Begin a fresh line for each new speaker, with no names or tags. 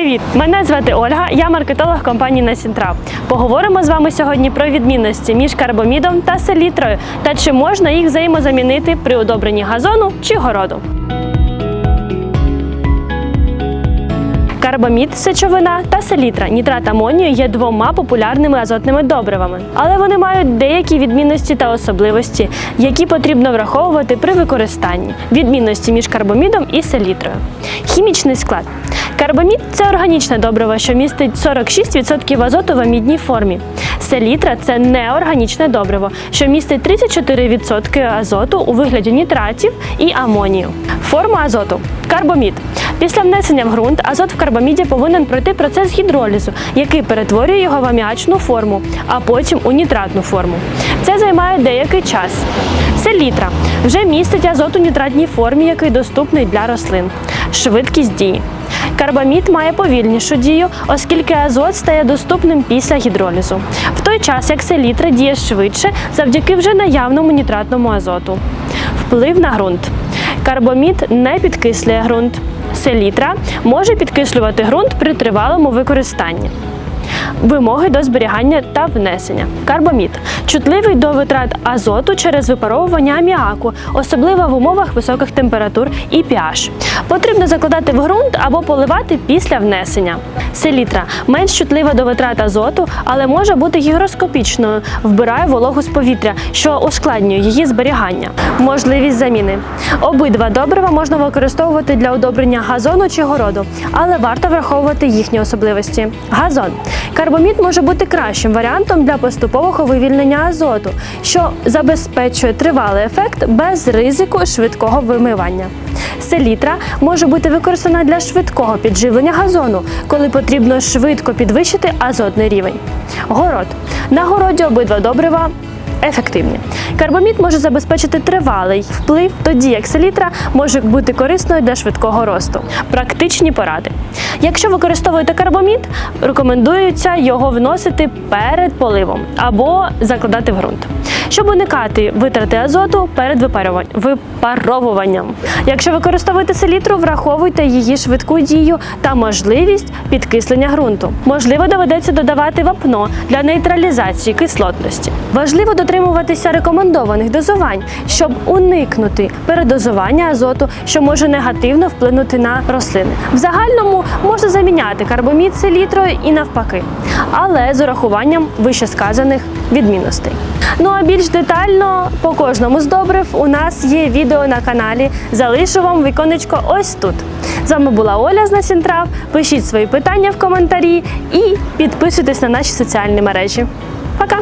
Привіт! Мене звати Ольга, я маркетолог компанії Насінтрав. Поговоримо з вами сьогодні про відмінності між карбамідом та селітрою та чи можна їх взаємозамінити при удобренні газону чи городу. Карбамід, сечовина та селітра, нітрат амонію є двома популярними азотними добривами, але вони мають деякі відмінності та особливості, які потрібно враховувати при використанні. Відмінності між карбамідом і селітрою. Хімічний склад. Карбамід це органічне добриво, що містить 46% азоту в амідній формі. Селітра це неорганічне добриво, що містить 34% азоту у вигляді нітратів і амонію. Форма азоту. Карбомід. Після внесення в ґрунт азот в карбаміді повинен пройти процес гідролізу, який перетворює його в аміачну форму, а потім у нітратну форму. Це займає деякий час. Селітра вже містить азот у нітратній формі, який доступний для рослин. Швидкість дії. Карбамід має повільнішу дію, оскільки азот стає доступним після гідролізу. В той час як селітра діє швидше завдяки вже наявному нітратному азоту. Вплив на ґрунт. Карбамід не підкислює ґрунт. Селітра може підкислювати ґрунт при тривалому використанні. Вимоги до зберігання та внесення. Карбамід чутливий до витрат азоту через випаровування аміаку, особливо в умовах високих температур і pH. Потрібно закладати в ґрунт або поливати після внесення. Селітра менш чутлива до витрат азоту, але може бути гігроскопічною, вбирає вологу з повітря, що ускладнює її зберігання. Можливість заміни. Обидва добрива можна використовувати для удобрення газону чи городу, але варто враховувати їхні особливості. Газон. Карбомід може бути кращим варіантом для поступового вивільнення азоту, що забезпечує тривалий ефект без ризику швидкого вимивання. Селітра може бути використана для швидкого підживлення газону, коли потрібно швидко підвищити азотний рівень. Город. На городі обидва добрива ефективні. Карбамід може забезпечити тривалий вплив, тоді як селітра може бути корисною для швидкого росту. Практичні поради. Якщо використовуєте карбамід, рекомендується його вносити перед поливом або закладати в ґрунт, щоб уникати витрати азоту перед випаровуванням. Якщо використовуєте селітру, враховуйте її швидку дію та можливість підкислення ґрунту. Можливо, доведеться додавати вапно для нейтралізації кислотності. Важливо дотримуватися рекомендованих дозувань, щоб уникнути передозування азоту, що може негативно вплинути на рослини. В загальному можна заміняти карбомід селітрою і навпаки, але з урахуванням вищесказаних відмінностей. Ну а більш детально по кожному з добрив у нас є відео на каналі. Залишу вам віконечко ось тут. З вами була Оля з Насінтрав. Пишіть свої питання в коментарі і підписуйтесь на наші соціальні мережі. Пока!